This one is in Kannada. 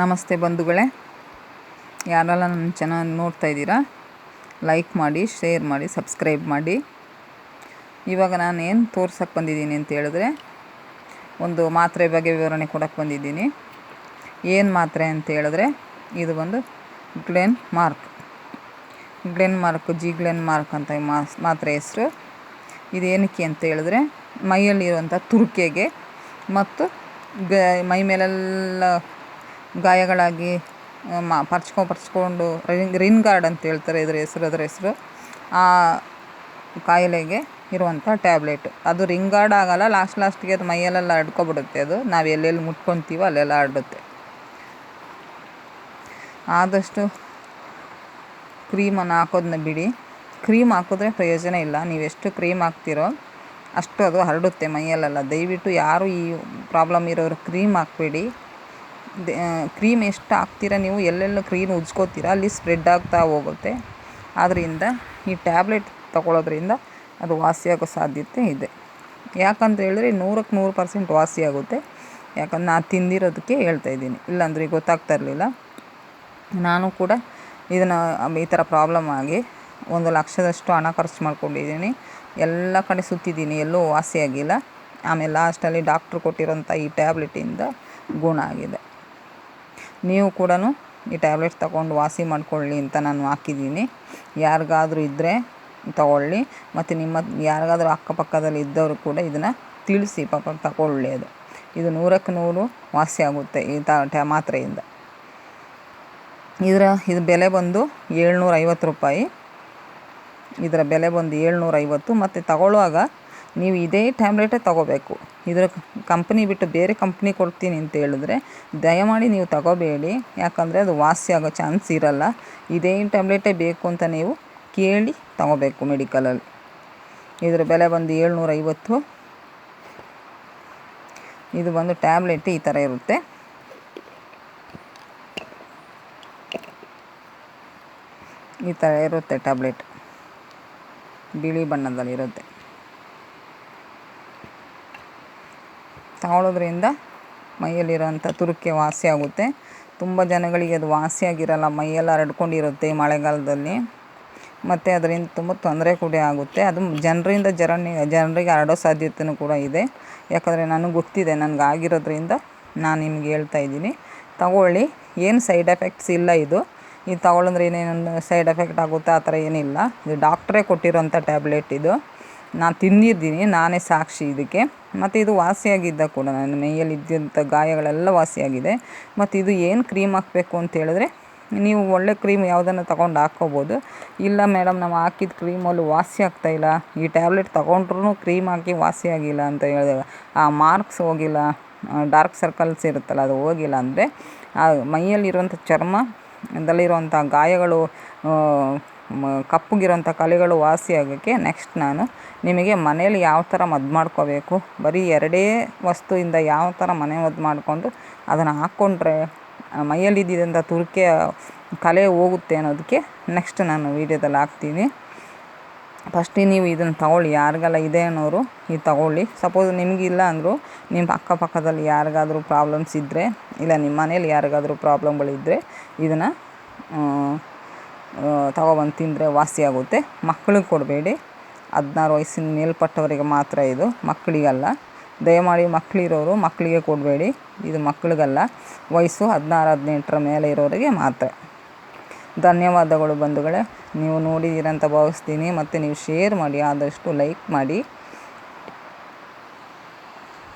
ನಮಸ್ತೆ ಬಂಧುಗಳೇ. ಯಾರೆಲ್ಲ ನನ್ನ ಚೆನ್ನಾಗಿ ನೋಡ್ತಾ ಇದ್ದೀರಾ, ಲೈಕ್ ಮಾಡಿ, ಶೇರ್ ಮಾಡಿ, ಸಬ್ಸ್ಕ್ರೈಬ್ ಮಾಡಿ. ಇವಾಗ ನಾನು ಏನು ತೋರ್ಸಕ್ಕೆ ಬಂದಿದ್ದೀನಿ ಅಂತ ಹೇಳಿದ್ರೆ, ಒಂದು ಮಾತ್ರೆ ಬಗ್ಗೆ ವಿವರಣೆ ಕೊಡೋಕ್ಕೆ ಬಂದಿದ್ದೀನಿ. ಏನು ಮಾತ್ರೆ ಅಂತ ಹೇಳಿದ್ರೆ, ಇದು ಬಂದು Glenmark. Glenmark, G Glenmark ಅಂತ ಮಾತ್ರೆ ಹೆಸರು. ಇದು ಏನಕ್ಕೆ ಅಂತ ಹೇಳಿದ್ರೆ, ಮೈಯಲ್ಲಿರುವಂಥ ತುರಿಕೆಗೆ ಮತ್ತು ಗ, ಮೈ ಮೇಲೆಲ್ಲ ಗಾಯಗಳಾಗಿ ಮಾ, ಪರ್ಚ್ಕೊ, ಪರ್ಚ್ಕೊಂಡು, ರಿನ್ ರಿನ್ ಗಾರ್ಡ್ ಅಂತ ಹೇಳ್ತಾರೆ ಇದ್ರ ಹೆಸ್ರು, ಅದರ ಹೆಸ್ರು. ಆ ಕಾಯಿಲೆಗೆ ಇರುವಂಥ ಟ್ಯಾಬ್ಲೆಟ್. ಅದು ರಿಂಗ್ ಗಾರ್ಡ್ ಆಗಲ್ಲ, ಲಾಸ್ಟ್, ಲಾಸ್ಟಿಗೆ ಅದು ಮೈಯಲ್ಲೆಲ್ಲ ಅಡ್ಕೊಬಿಡುತ್ತೆ ಅದು. ನಾವು ಎಲ್ಲೆಲ್ಲಿ ಮುಟ್ಕೊತೀವೋ ಅಲ್ಲೆಲ್ಲ ಹರಡುತ್ತೆ ಆದಷ್ಟು ಕ್ರೀಮನ್ನು ಹಾಕೋದನ್ನ ಬಿಡಿ. ಕ್ರೀಮ್ ಹಾಕಿದ್ರೆ ಪ್ರಯೋಜನ ಇಲ್ಲ. ನೀವೆಷ್ಟು ಕ್ರೀಮ್ ಹಾಕ್ತಿರೋ ಅಷ್ಟು ಅದು ಹರಡುತ್ತೆ ಮೈಯಲ್ಲೆಲ್ಲ. ದಯವಿಟ್ಟು ಯಾರು ಈ ಪ್ರಾಬ್ಲಮ್ ಇರೋರು ಕ್ರೀಮ್ ಹಾಕಬೇಡಿ. ಕ್ರೀಮ್ ಎಷ್ಟು ಹಾಕ್ತೀರಾ ನೀವು? ಎಲ್ಲೆಲ್ಲ ಕ್ರೀಮ್ ಉಜ್ಕೋತೀರ? ಅಲ್ಲಿ ಸ್ಪ್ರೆಡ್ ಆಗ್ತಾ ಹೋಗುತ್ತೆ. ಆದ್ದರಿಂದ ಈ ಟ್ಯಾಬ್ಲೆಟ್ ತಗೊಳ್ಳೋದ್ರಿಂದ ಅದು ವಾಸಿಯಾಗೋ ಸಾಧ್ಯತೆ ಇದೆ. ಯಾಕಂತ ಹೇಳಿದ್ರೆ ನೂರಕ್ಕೆ ನೂರು ಪರ್ಸೆಂಟ್ ವಾಸಿಯಾಗುತ್ತೆ ಯಾಕಂದ್ರೆ ನಾನು ತಿಂದಿರೋದಕ್ಕೆ ಹೇಳ್ತಾ ಇದ್ದೀನಿ. ಇಲ್ಲಾಂದ್ರೆ ಗೊತ್ತಾಗ್ತಾ ಇರಲಿಲ್ಲ. ನಾನು ಕೂಡ ಇದನ್ನು, ಈ ಥರ ಪ್ರಾಬ್ಲಮ್ ಆಗಿ ಒಂದು ಲಕ್ಷದಷ್ಟು ಹಣ ಖರ್ಚು ಮಾಡ್ಕೊಂಡಿದ್ದೀನಿ. ಎಲ್ಲ ಕಡೆ ಸುತ್ತಿದ್ದೀನಿ. ಎಲ್ಲೂ ವಾಸಿಯಾಗಿಲ್ಲ ಆಮೇಲೆ ಲಾಸ್ಟಲ್ಲಿ ಡಾಕ್ಟ್ರು ಕೊಟ್ಟಿರೋಂಥ ಈ ಟ್ಯಾಬ್ಲೆಟಿಂದ ಗುಣ ಆಗಿದೆ. ನೀವು ಕೂಡ ಈ ಟ್ಯಾಬ್ಲೆಟ್ಸ್ ತಗೊಂಡು ವಾಸಿ ಮಾಡ್ಕೊಳ್ಳಿ ಅಂತ ನಾನು ಹಾಕಿದ್ದೀನಿ. ಯಾರಿಗಾದರೂ ಇದ್ದರೆ ತಗೊಳ್ಳಿ. ಮತ್ತು ನಿಮ್ಮ ಯಾರಿಗಾದರೂ ಅಕ್ಕಪಕ್ಕದಲ್ಲಿ ಇದ್ದವರು ಕೂಡ ಇದನ್ನು ತಿಳಿಸಿ, ಪಾಪ ತಗೊಳ್ಳಿ ಅದು. ಇದು ನೂರಕ್ಕೆ ನೂರು ವಾಸಿ ಆಗುತ್ತೆ ಈ ತ ಮಾತ್ರೆಯಿಂದ. ಇದರ, ಇದು ಬೆಲೆ ಬಂದು ಏಳ್ನೂರ ಐವತ್ತು ರೂಪಾಯಿ. ಇದರ ಬೆಲೆ ಬಂದು ಏಳ್ನೂರ ಐವತ್ತು ಮತ್ತು ತಗೊಳ್ಳುವಾಗ ನೀವು ಇದೇ ಟ್ಯಾಬ್ಲೆಟೇ ತಗೋಬೇಕು. ಇದರ ಕಂಪ್ನಿ ಬಿಟ್ಟು ಬೇರೆ ಕಂಪ್ನಿ ಕೊಡ್ತೀನಿ ಅಂತ ಹೇಳಿದ್ರೆ ದಯಮಾಡಿ ನೀವು ತಗೋಬೇಡಿ. ಯಾಕಂದರೆ ಅದು ವಾಸಿ ಆಗೋ ಚಾನ್ಸ್ ಇರಲ್ಲ. ಇದೇ ಟ್ಯಾಬ್ಲೆಟೇ ಬೇಕು ಅಂತ ನೀವು ಕೇಳಿ ತಗೋಬೇಕು ಮೆಡಿಕಲಲ್ಲಿ. ಇದರ ಬೆಲೆ ಬಂದು ಏಳ್ನೂರೈವತ್ತು. ಇದು ಬಂದು ಟ್ಯಾಬ್ಲೆಟ್ ಈ ಥರ ಇರುತ್ತೆ. ಈ ಥರ ಇರುತ್ತೆ ಟ್ಯಾಬ್ಲೆಟ್. ಬಿಳಿ ಬಣ್ಣದಲ್ಲಿರುತ್ತೆ. ತಗೊಳ್ಳೋದ್ರಿಂದ ಮೈಯಲ್ಲಿರೋಂಥ ತುರುಕೆ ವಾಸಿ ಆಗುತ್ತೆ. ತುಂಬ ಜನಗಳಿಗೆ ಅದು ವಾಸಿಯಾಗಿರಲ್ಲ, ಮೈಯೆಲ್ಲ ಹರಡ್ಕೊಂಡಿರುತ್ತೆ ಮಳೆಗಾಲದಲ್ಲಿ. ಮತ್ತು ಅದರಿಂದ ತುಂಬ ತೊಂದರೆ ಕೂಡ ಆಗುತ್ತೆ. ಅದು ಜನರಿಂದ ಜರಣಿ ಜನರಿಗೆ ಹರಡೋ ಸಾಧ್ಯತೆಯೂ ಕೂಡ ಇದೆ. ಯಾಕಂದರೆ ನನಗೆ ಗೊತ್ತಿದೆ, ನನಗೆ ಆಗಿರೋದ್ರಿಂದ ನಾನು ನಿಮ್ಗೆ ಹೇಳ್ತಾ ಇದ್ದೀನಿ. ತಗೊಳ್ಳಿ, ಏನು ಸೈಡ್ ಎಫೆಕ್ಟ್ಸ್ ಇಲ್ಲ ಇದು. ಇದು ತಗೊಳ್ಳಂದ್ರೆ ಏನೇನು ಸೈಡ್ ಎಫೆಕ್ಟ್ ಆಗುತ್ತೆ, ಆ ಥರ ಏನಿಲ್ಲ. ಇದು ಡಾಕ್ಟ್ರೇ ಕೊಟ್ಟಿರೋಂಥ ಟ್ಯಾಬ್ಲೆಟ್ ಇದು. ನಾನು ತಿಂದಿದ್ದೀನಿ, ನಾನೇ ಸಾಕ್ಷಿ ಇದಕ್ಕೆ. ಮತ್ತು ಇದು ವಾಸಿಯಾಗಿದ್ದ ಕೂಡ ನನ್ನ ಮೈಯಲ್ಲಿ ಇದ್ದಂಥ ಗಾಯಗಳೆಲ್ಲ ವಾಸಿಯಾಗಿದೆ. ಮತ್ತು ಇದು ಏನು ಕ್ರೀಮ್ ಹಾಕಬೇಕು ಅಂತ ಹೇಳಿದ್ರೆ, ನೀವು ಒಳ್ಳೆ ಕ್ರೀಮ್ ಯಾವುದನ್ನು ತಗೊಂಡು ಹಾಕ್ಕೋಬೋದು. ಇಲ್ಲ ಮೇಡಮ್, ನಾವು ಹಾಕಿದ ಕ್ರೀಮಲ್ಲಿ ವಾಸಿ ಆಗ್ತಾಯಿಲ್ಲ ಈ ಟ್ಯಾಬ್ಲೆಟ್ ತೊಗೊಂಡ್ರೂ ಕ್ರೀಮ್ ಹಾಕಿ ವಾಸಿ ಆಗಿಲ್ಲ ಅಂತ ಹೇಳಿದಾಗ ಆ ಮಾರ್ಕ್ಸ್ ಹೋಗಿಲ್ಲ ಡಾರ್ಕ್ ಸರ್ಕಲ್ಸ್ ಇರುತ್ತಲ್ಲ, ಅದು ಹೋಗಿಲ್ಲ ಅಂದರೆ, ಆ ಮೈಯಲ್ಲಿರುವಂಥ ಚರ್ಮ ದಲ್ಲಿರುವಂಥ ಗಾಯಗಳು ಕಪ್ಪಗಿರೋಂಥ ಕಲೆಗಳು ವಾಸಿ ಆಗೋಕ್ಕೆ ನೆಕ್ಸ್ಟ್ ನಾನು ನಿಮಗೆ ಮನೇಲಿ ಯಾವ ಥರ ಮದ್ದು ಮಾಡ್ಕೋಬೇಕು, ಬರೀ ಎರಡೇ ವಸ್ತುವಿಂದ ಯಾವ ಥರ ಮನೆ ಮದ್ದು ಮಾಡಿಕೊಂಡು ಅದನ್ನು ಹಾಕ್ಕೊಂಡ್ರೆ ಮೈಯಲ್ಲಿದ್ದಂಥ ತುರಿಕೆ ಕಲೆ ಹೋಗುತ್ತೆ ಅನ್ನೋದಕ್ಕೆ ನೆಕ್ಸ್ಟ್ ನಾನು ವೀಡಿಯೋದಲ್ಲಿ ಹಾಕ್ತೀನಿ. ಫಸ್ಟ್ ನೀವು ಇದನ್ನು ತಗೊಳ್ಳಿ, ಯಾರಿಗೆಲ್ಲ ಇದೆ ಅನ್ನೋರು ಇದು ತಗೊಳ್ಳಿ. ಸಪೋಸ್ ನಿಮಗಿಲ್ಲ ಅಂದರೂ, ನಿಮ್ಮ ಅಕ್ಕಪಕ್ಕದಲ್ಲಿ ಯಾರಿಗಾದರೂ ಪ್ರಾಬ್ಲಮ್ಸ್ ಇದ್ದರೆ ಇಲ್ಲ ನಿಮ್ಮ ಮನೇಲಿ ಯಾರಿಗಾದರೂ ಪ್ರಾಬ್ಲಮ್ಗಳಿದ್ದರೆ ಇದನ್ನು ತಗೊಬಂದು ತಿಂದರೆ ವಾಸಿಯಾಗುತ್ತೆ ಮಕ್ಕಳಿಗೆ ಕೊಡಬೇಡಿ. ಹದಿನಾರು ವಯಸ್ಸಿನ ಮೇಲ್ಪಟ್ಟವರಿಗೆ ಮಾತ್ರ ಇದು, ಮಕ್ಕಳಿಗಲ್ಲ. ದಯಮಾಡಿ ಮಕ್ಕಳಿರೋರು ಮಕ್ಕಳಿಗೆ ಕೊಡಬೇಡಿ. ಇದು ಮಕ್ಕಳಿಗಲ್ಲ, ವಯಸ್ಸು ಹದಿನಾರು, ಹದಿನೆಂಟರ ಮೇಲೆ ಇರೋರಿಗೆ ಮಾತ್ರ. ಧನ್ಯವಾದಗಳು ಬಂಧುಗಳೇ. ನೀವು ನೋಡಿದ್ದೀರಂತ ಭಾವಿಸ್ತೀನಿ. ಮತ್ತು ನೀವು ಶೇರ್ ಮಾಡಿ, ಆದಷ್ಟು ಲೈಕ್ ಮಾಡಿ.